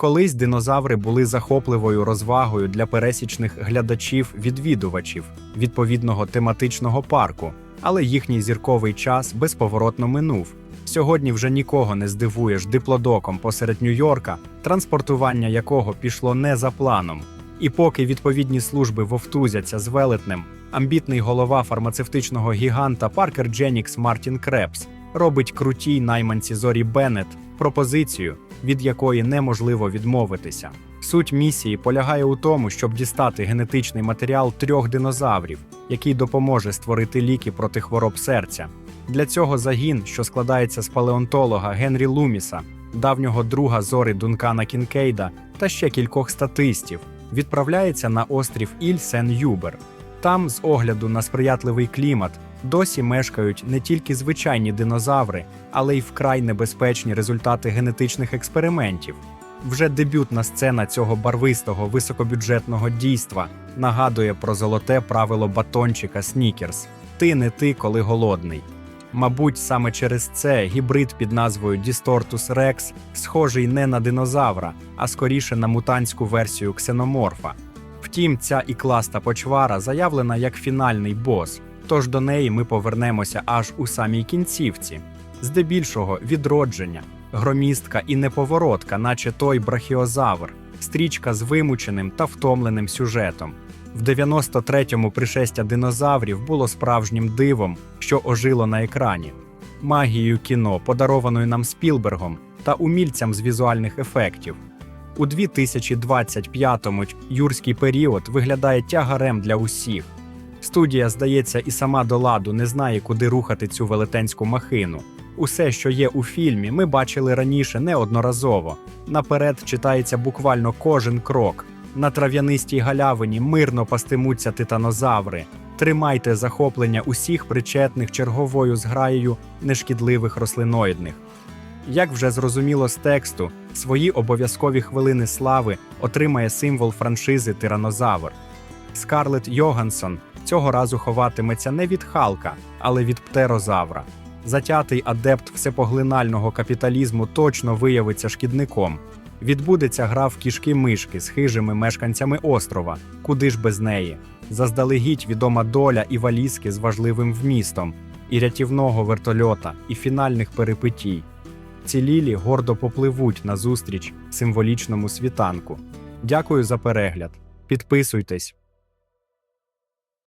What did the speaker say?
Колись динозаври були захопливою розвагою для пересічних глядачів-відвідувачів відповідного тематичного парку, але їхній зірковий час безповоротно минув. Сьогодні вже нікого не здивуєш диплодоком посеред Нью-Йорка, транспортування якого пішло не за планом. І поки відповідні служби вовтузяться з велетнем, амбітний голова фармацевтичного гіганта Паркер Дженікс Мартін Крепс робить крутій найманці Зорі Беннет пропозицію, від якої неможливо відмовитися. Суть місії полягає у тому, щоб дістати генетичний матеріал трьох динозаврів, який допоможе створити ліки проти хвороб серця. Для цього загін, що складається з палеонтолога Генрі Луміса, давнього друга зори Дункана Кінкейда та ще кількох статистів, відправляється на острів Іль Сен Юбер. Там, з огляду на сприятливий клімат, досі мешкають не тільки звичайні динозаври, але й вкрай небезпечні результати генетичних експериментів. Вже дебютна сцена цього барвистого високобюджетного дійства нагадує про золоте правило батончика Снікерс: ти не ти, коли голодний. Мабуть, саме через це гібрид під назвою Distortus Rex схожий не на динозавра, а скоріше на мутантську версію ксеноморфа. Втім, ця ікласта почвара заявлена як фінальний бос, тож до неї ми повернемося аж у самій кінцівці. Здебільшого відродження, громістка і неповоротка, наче той брахіозавр, стрічка з вимученим та втомленим сюжетом. В 93-му пришестя динозаврів було справжнім дивом, що ожило на екрані, магією кіно, подарованою нам Спілбергом та умільцям з візуальних ефектів. У 2025-му юрський період виглядає тягарем для усіх. Студія, здається, і сама до ладу не знає, куди рухати цю велетенську махину. Усе, що є у фільмі, ми бачили раніше неодноразово. Наперед читається буквально кожен крок. На трав'янистій галявині мирно пастимуться титанозаври. Тримайте захоплення усіх причетних черговою зграєю нешкідливих рослиноїдних. Як вже зрозуміло з тексту, свої обов'язкові хвилини слави отримає символ франшизи Тиранозавр. Скарлетт Йогансон цього разу ховатиметься не від Халка, але від птерозавра. Затятий адепт всепоглинального капіталізму точно виявиться шкідником. Відбудеться гра в кішки-мишки з хижими мешканцями острова, куди ж без неї. Заздалегідь відома доля і валізки з важливим вмістом, і рятівного вертольота, і фінальних перипетій. Ці лілі гордо попливуть назустріч символічному світанку. Дякую за перегляд. Підписуйтесь,